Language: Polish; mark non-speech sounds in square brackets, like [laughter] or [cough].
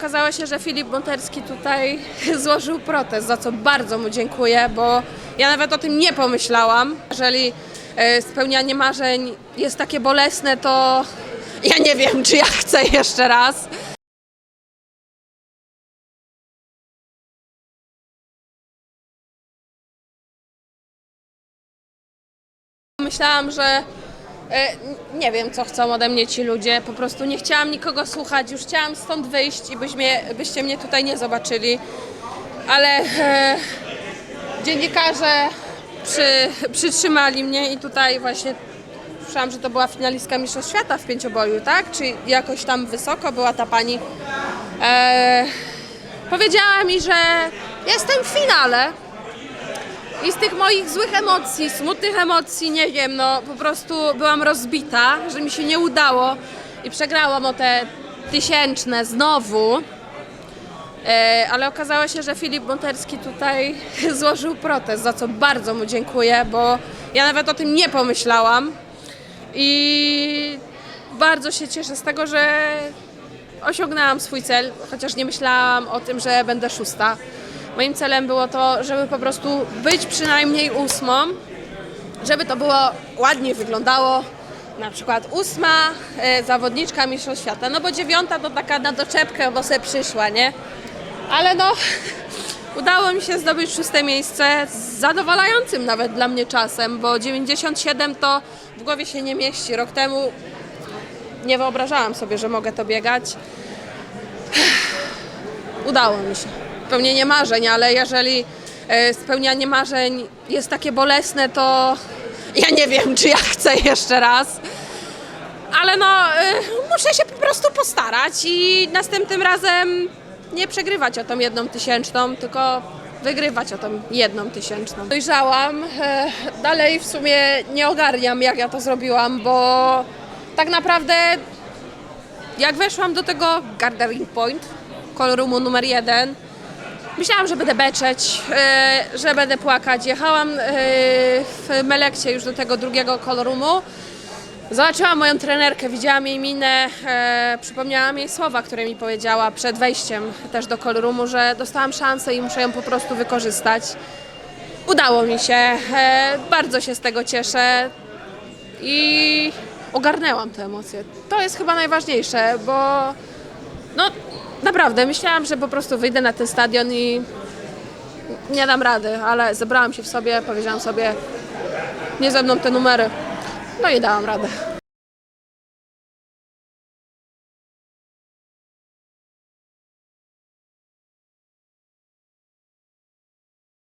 okazało się, że Filip Monterski tutaj [laughs] złożył protest, za co bardzo mu dziękuję, bo ja nawet o tym nie pomyślałam. Jeżeli e, spełnianie marzeń jest takie bolesne, to [laughs] ja nie wiem, czy ja chcę jeszcze raz. Myślałam, że nie wiem, co chcą ode mnie ci ludzie. Po prostu nie chciałam nikogo słuchać, już chciałam stąd wyjść i byś mnie, byście mnie tutaj nie zobaczyli. Ale e, dziennikarze przy, przytrzymali mnie i tutaj właśnie słyszałam, że to była finalistka Mistrzostw Świata w pięcioboju, tak? Czy jakoś tam wysoko była ta pani. E, powiedziała mi, że jestem w finale. I z tych moich złych emocji, smutnych emocji, nie wiem, no po prostu byłam rozbita, że mi się nie udało i przegrałam o te tysięczne znowu. E, ale okazało się, że Filip Monterski tutaj [laughs] złożył protest, za co bardzo mu dziękuję, bo ja nawet o tym nie pomyślałam. I bardzo się cieszę z tego, że osiągnęłam swój cel, chociaż nie myślałam o tym, że będę szósta. Moim celem było to, żeby po prostu być przynajmniej ósmą, żeby to było ładnie wyglądało. Na przykład ósma e, zawodniczka Mistrzostw Świata, no bo dziewiąta to taka na doczepkę, bo se przyszła, nie? Ale no, [laughs] udało mi się zdobyć szóste miejsce z zadowalającym nawet dla mnie czasem, bo 97 to w głowie się nie mieści. Rok temu nie wyobrażałam sobie, że mogę to biegać. [sighs] Udało mi się. Spełnienie marzeń, ale jeżeli e, spełnianie marzeń jest takie bolesne, to ja nie wiem, czy ja chcę jeszcze raz. Ale no, e, muszę się po prostu postarać i następnym razem nie przegrywać o tą jedną tysięczną, tylko wygrywać o tą jedną tysięczną. Dojrzałam, e, dalej w sumie nie ogarniam, jak ja to zrobiłam, bo tak naprawdę jak weszłam do tego Gathering Point, kolorumu numer jeden, myślałam, że będę beczeć, e, że będę płakać. Jechałam e, w Melekcie już do tego drugiego kolorumu. Zobaczyłam moją trenerkę, widziałam jej minę, e, przypomniałam jej słowa, które mi powiedziała przed wejściem też do kolorumu, że dostałam szansę i muszę ją po prostu wykorzystać. Udało mi się, e, bardzo się z tego cieszę i ogarnęłam te emocje. To jest chyba najważniejsze, bo no naprawdę myślałam, że po prostu wyjdę na ten stadion i nie dam rady, ale zebrałam się w sobie, powiedziałam sobie, nie ze mną te numery. No i dałam radę.